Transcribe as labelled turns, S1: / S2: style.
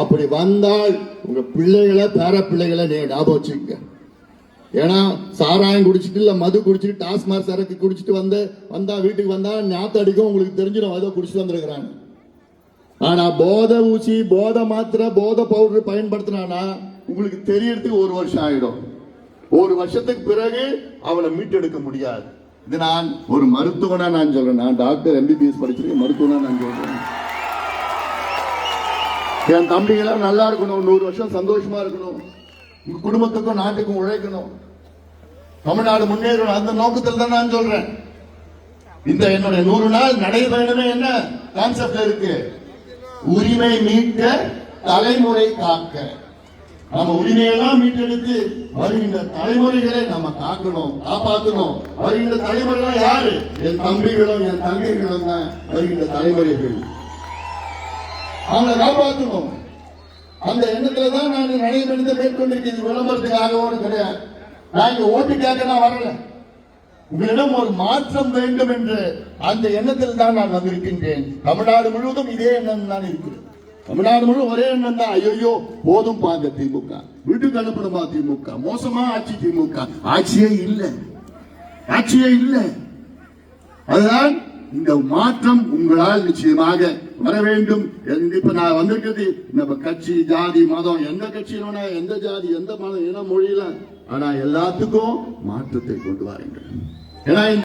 S1: அப்படி வந்தால் உங்க பிள்ளைகளை பேர பிள்ளைகளை நீங்க ஞாபகம் வச்சுக்கோங்க. ஏன்னா சாராயம் குடிச்சிட்டு இல்ல மது குடிச்சிட்டு டாஸ்மாக் சரக்கு குடிச்சிட்டு வந்து வந்தா வீட்டுக்கு வந்தா ஞாத்த அடிக்கும் உங்களுக்கு தெரிஞ்சிடும் ஏதோ குடிச்சிட்டு வந்திருக்கிறாங்க. ஆனா போத ஊசி போத மாத்திரை போதை பவுடர் பயன்படுத்தினானா உங்களுக்கு தெரியறதுக்கு ஒரு வருஷம் ஆயிடும். ஒரு வருஷத்துக்கு பிறகு அவளை மீட்டெடுக்க முடியாது. இது நான் ஒரு மருத்துவனா நான் சொல்றேன். நான் டாக்டர் எம்பிபிஎஸ் படிச்சிருக்கேன் மருத்துவனா நான் சொல்றேன். என் தம்பிகளாம் நல்லா இருக்கணும். நூறு வருஷம் சந்தோஷமா இருக்கணும். உங்க குடும்பத்துக்கும் நாட்டுக்கும் உழைக்கணும். தமிழ்நாடு முன்னேறணும். அந்த நோக்கத்தில் தான் நான் சொல்றேன். இந்த என்னுடைய நூறு நாள் நடைபயணமே என்ன? கான்செப்ட் இருக்கு. உரிமை மீட்க தலைமுறை காக்க. நம்ம உரிமையெல்லாம் மீட்டெடுத்து வருகின்ற தலைமுறைகளை நம்ம காக்கணும் காப்பாற்றணும். வருகின்ற தலைமுறைகள் யாரு? என் தம்பிகளும் என் தங்கைகளும் தான் வருகின்ற தலைமுறைகள். அவங்களை காப்பாற்றணும் அந்த எண்ணத்துல தான் நான் நடைபெறுத்த மேற்கொண்டிருக்கிறது. இது விளம்பரத்துக்காகவும் கிடையாது. நான் இங்க ஓட்டு கேட்க நான் வரல. உங்களிடம் ஒரு மாற்றம் வேண்டும் என்று அந்த எண்ணத்தில் தான் நான் வந்திருக்கின்றேன். தமிழ்நாடு முழுவதும் இதே எண்ணம் தான் இருக்கிறது தமிழ்நாடு முழு ஒரே எண்ணம் தான். ஐயோ போதும் பாங்க திமுக. வீட்டுக்கு அனுப்பணுமா திமுக? மோசமா ஆட்சி திமுக. ஆட்சியே இல்லை. ஆட்சியே இல்லை. அதுதான் இந்த மாற்றம் உங்களால் நிச்சயமாக வர வேண்டும். இப்ப நான் வந்திருக்கிறது நம்ம கட்சி ஜாதி மதம் எந்த கட்சியில எந்த ஜாதி எந்த மதம் என்ன மொழியில. ஆனா எல்லாத்துக்கும் மாற்றத்தை கொண்டு வாருங்கள். ஏன்னா